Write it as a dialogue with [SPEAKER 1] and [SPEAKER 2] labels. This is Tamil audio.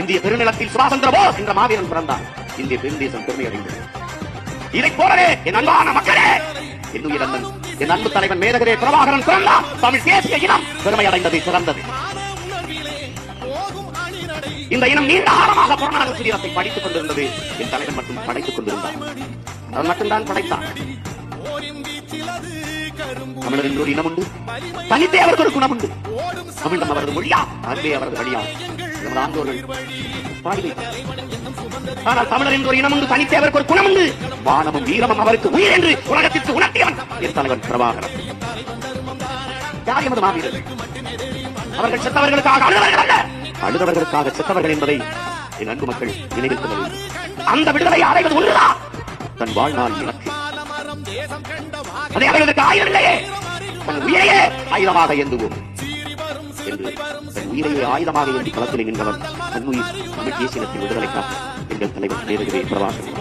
[SPEAKER 1] இந்திய பெருநிலத்தில் சுபாஷ் சந்திர போஸ் என்ற மாவீரன் பிறந்தார். இந்திய பெருந்தேசம் பெருமை அடைந்தது இதை போலவே என் அன்பான மக்களே என்னுயிர் அண்ணன் என் அன்பு தலைவன் மேதகரே பிரபாகரன் பிறந்தார். தமிழ் தேசிய இனம் பெருமை அடைந்தது சிறந்தது. இந்த இனம் நீண்ட காலமாக புறநானக சுதீரத்தை படித்துக் கொண்டிருந்தது. என் தலைவன் மட்டும் படைத்துக் கொண்டிருந்தார். அவன் மட்டும்தான் படைத்தான். தமிழர் என்று ஒரு இனம் உண்டு தனித்தே அவருக்கு ஒரு குணம் உண்டு தமிழம் அவரது மொழியா அன்பே அவரது வழியா. நமது ஆண்டோர்கள் பாடி. ஆனால் தமிழர் என்று ஒரு இனம் உண்டு தனித்தே அவருக்கு ஒரு குணம் உண்டு வானமும் வீரமும் அவருக்கு உயிர் என்று உலகத்திற்கு உணர்த்தியவன் என் தலைவன் பிரபாகரன். யார் எமது மாவீரர்கள் அவர்கள் செத்தவர்களுக்காக அழுதவர்கள் அல்ல. அழுதவர்களுக்காக செத்தவர்கள் என்பதை என் அன்பு மக்கள் நினைவில் கொள்ள வேண்டும். அந்த விடுதலை அடைவது ஒன்றுதான் தன் வாழ்நாள் இலக்கு. அதை அடைவதற்கு ஆயுதம் இல்லையே. உயிரையே ஆயுதமாக எந்துவோம் என்று தன் உயிரையே ஆயுதமாக என்று களத்தில் நின்றவர் தன்னுயிர் தமிழ் தேசியத்தின் விடுதலைக்காக எங்கள் தலைவர் நேருகிறே பிரபாகரன்